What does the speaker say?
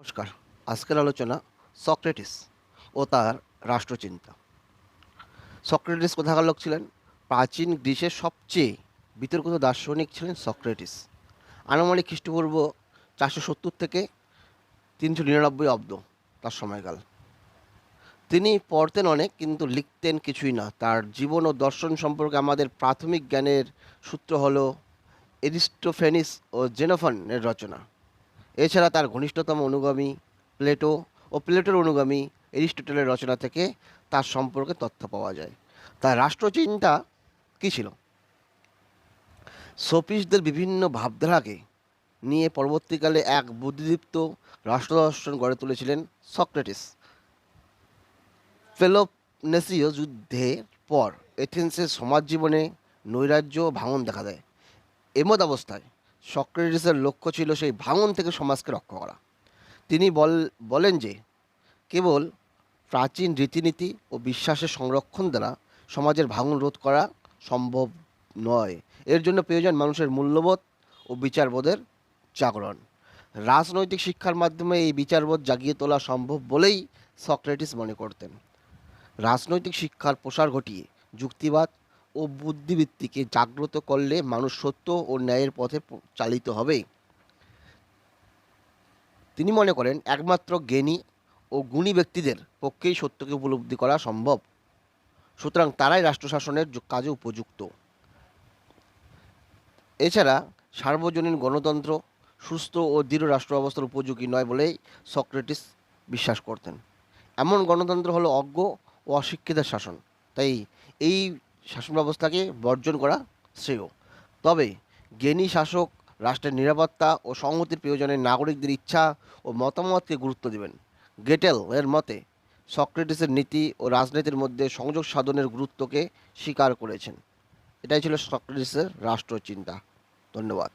নমস্কার। আজকের আলোচনা সক্রেটিস ও তার রাষ্ট্রচিন্তা। সক্রেটিস কোথাকার লোক ছিলেন? প্রাচীন গ্রীসের সবচেয়ে বিতর্কিত দার্শনিক ছিলেন সক্রেটিস। আনুমানিক খ্রিস্টপূর্ব চারশো সত্তর থেকে তিনশো নিরানব্বই অব্দ তার সময়কাল। তিনি পড়তেন অনেক, কিন্তু লিখতেন কিছুই না। তার জীবন ও দর্শন সম্পর্কে আমাদের প্রাথমিক জ্ঞানের সূত্র হলো এরিস্টোফেনিস ও জেনোফনের রচনা। এছাড়া তার ঘনিষ্ঠতম অনুগামী প্লেটো ও প্লেটোর অনুগামী এরিস্টটলের রচনা থেকে তার সম্পর্কে তথ্য পাওয়া যায়। তার রাষ্ট্রচিন্তা কী ছিল? সোফিস্টদের বিভিন্ন ভাবধারাকে নিয়ে পরবর্তীকালে এক বুদ্ধিদীপ্ত রাষ্ট্রদর্শন গড়ে তুলেছিলেন সক্রেটিস। পেলোপনেসীয় যুদ্ধের পর এথেন্সের সমাজ জীবনে নৈরাজ্য ভাঙন দেখা দেয়। এমত অবস্থায় সক্রেটিসের লক্ষ্য ছিল সেই ভাঙন থেকে সমাজকে রক্ষা করা। তিনি বল, বলেন যে, কেবল প্রাচীন রীতিনীতি ও বিশ্বাসের সংরক্ষণ দ্বারা সমাজের ভাঙন রোধ করা সম্ভব নয়। এর জন্য প্রয়োজন মানুষের মূল্যবোধ ও বিচারবোধের জাগরণ। রাজনৈতিক শিক্ষার মাধ্যমে এই বিচারবোধ জাগিয়ে তোলা সম্ভব বলেই সক্রেটিস মনে করতেন। রাজনৈতিক শিক্ষার প্রসার ঘটিয়ে যুক্তিবাদ ও বুদ্ধিবৃত্তিকে জাগ্রত করলে মানুষ সত্য ও ন্যায়ের পথে চালিত হবে। তিনি মনে করেন, একমাত্র জ্ঞানী ও গুণী ব্যক্তিদের পক্ষেই সত্যকে উপলব্ধি করা সম্ভব। সুতরাং তারাই রাষ্ট্রশাসনের কাজে উপযুক্ত। এছাড়া সার্বজনীন গণতন্ত্র সুস্থ ও দৃঢ় রাষ্ট্র ব্যবস্থার উপযোগী নয় বলেই সক্রেটিস বিশ্বাস করতেন। এমন গণতন্ত্র হলো অজ্ঞ ও অশিক্ষিতের শাসন। তাই এই শাসন ব্যবস্থাকে বর্জন করা শ্রেয়। তবে জ্ঞানী শাসক, রাষ্ট্রের নিরাপত্তা ও সংহতির প্রয়োজনে নাগরিকদের ইচ্ছা ও মতামতকে গুরুত্ব দেবেন। গেটেল এর মতে, সক্রেটিসের নীতি ও রাজনীতির মধ্যে সংযোগ সাধনের গুরুত্বকে স্বীকার করেছেন। এটাই ছিল সক্রেটিসের রাষ্ট্রচিন্তা। ধন্যবাদ।